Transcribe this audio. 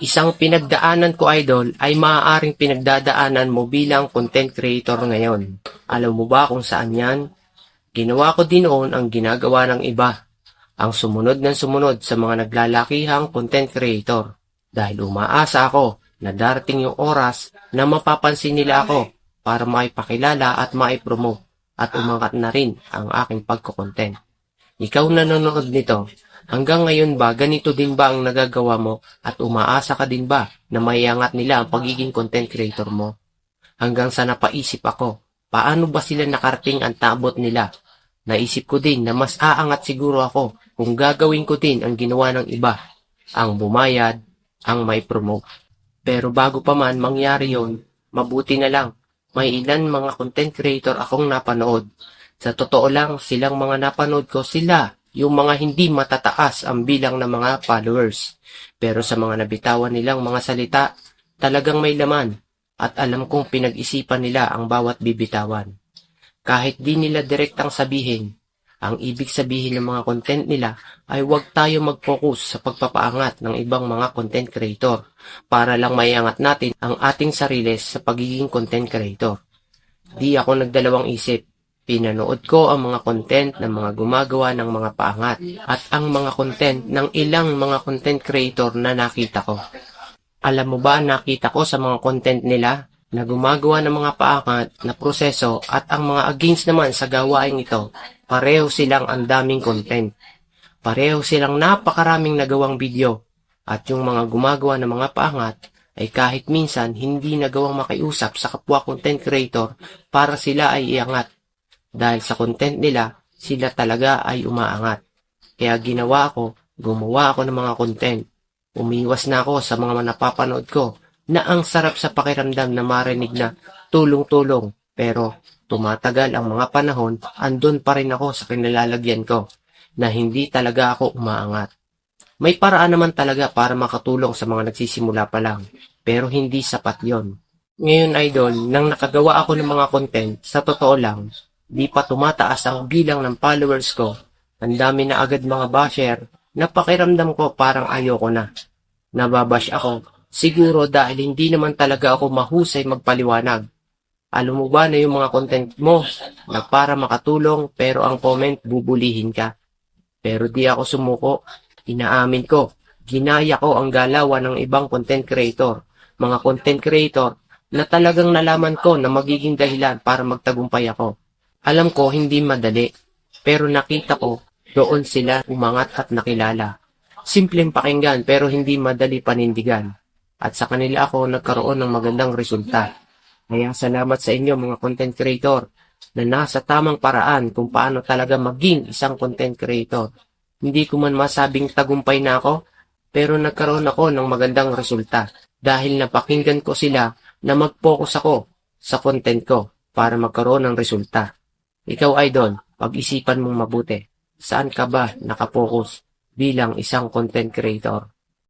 Isang pinagdaanan ko idol ay maaaring pinagdadaanan mo bilang content creator ngayon. Alam mo ba kung saan yan? Ginawa ko din noon ang ginagawa ng iba. Ang sumunod ng sumunod sa mga naglalakihang content creator. Dahil umaasa ako na darating yung oras na mapapansin nila ako para maipakilala at maipromote at umangat na rin ang aking pagkukontent. Ikaw na nanonood nito, hanggang ngayon ba ganito din ba ang nagagawa mo at umaasa ka din ba na maiangat nila ang pagiging content creator mo? Hanggang sa napaisip ako, paano ba sila nakarating ang tabot nila? Naisip ko din na mas aangat siguro ako kung gagawin ko din ang ginawa ng iba, ang bumayad, ang may promote. Pero bago pa man mangyari yon, mabuti na lang, may ilan mga content creator akong napanood. Sa totoo lang, silang mga napanood ko sila, yung mga hindi matataas ang bilang ng mga followers. Pero sa mga nabitawan nilang mga salita, talagang may laman at alam kong pinag-isipan nila ang bawat bibitawan. Kahit di nila direktang sabihin, ang ibig sabihin ng mga content nila ay huwag tayo mag-focus sa pagpapaangat ng ibang mga content creator para lang maiangat natin ang ating sarili sa pagiging content creator. Di ako nagdalawang isip. Pinanood ko ang mga content ng mga gumagawa ng mga paangat at ang mga content ng ilang mga content creator na nakita ko. Alam mo ba nakita ko sa mga content nila na gumagawa ng mga paangat na proseso at ang mga against naman sa gawain ito, pareho silang ang daming content. Pareho silang napakaraming nagawang video at yung mga gumagawa ng mga paangat ay kahit minsan hindi nagawang makiusap sa kapwa content creator para sila ay iangat. Dahil sa content nila, sila talaga ay umaangat. Kaya ginawa ko, gumawa ako ng mga content. Umiwas na ako sa mga napapanood ko na ang sarap sa pakiramdam na marinig na tulong-tulong. Pero tumatagal ang mga panahon, andun pa rin ako sa kinalalagyan ko na hindi talaga ako umaangat. May paraan naman talaga para makatulong sa mga nagsisimula pa lang, pero hindi sapat yon. Ngayon idol, nang nakagawa ako ng mga content, sa totoo lang, di pa tumataas ang bilang ng followers ko. Ang dami na agad mga basher, napakiramdam ko parang ayoko na. Nababash ako, siguro dahil hindi naman talaga ako mahusay magpaliwanag. Alam mo ba na yung mga content mo na para makatulong pero ang comment bubulihin ka. Pero di ako sumuko, inaamin ko, ginaya ko ang galawan ng ibang content creator, mga content creator na talagang nalaman ko na magiging dahilan para magtagumpay ako. Alam ko hindi madali, pero nakita ko doon sila umangat at nakilala. Simpleng pakinggan pero hindi madali panindigan. At sa kanila ako nagkaroon ng magandang resulta. Kaya salamat sa inyo mga content creator na nasa tamang paraan kung paano talaga maging isang content creator. Hindi ko man masabing tagumpay na ako, pero nagkaroon ako ng magandang resulta dahil napakinggan ko sila na mag-focus ako sa content ko para magkaroon ng resulta. Ikaw, idol, pag-isipan mong mabuti. Saan ka ba nakapokus bilang isang content creator?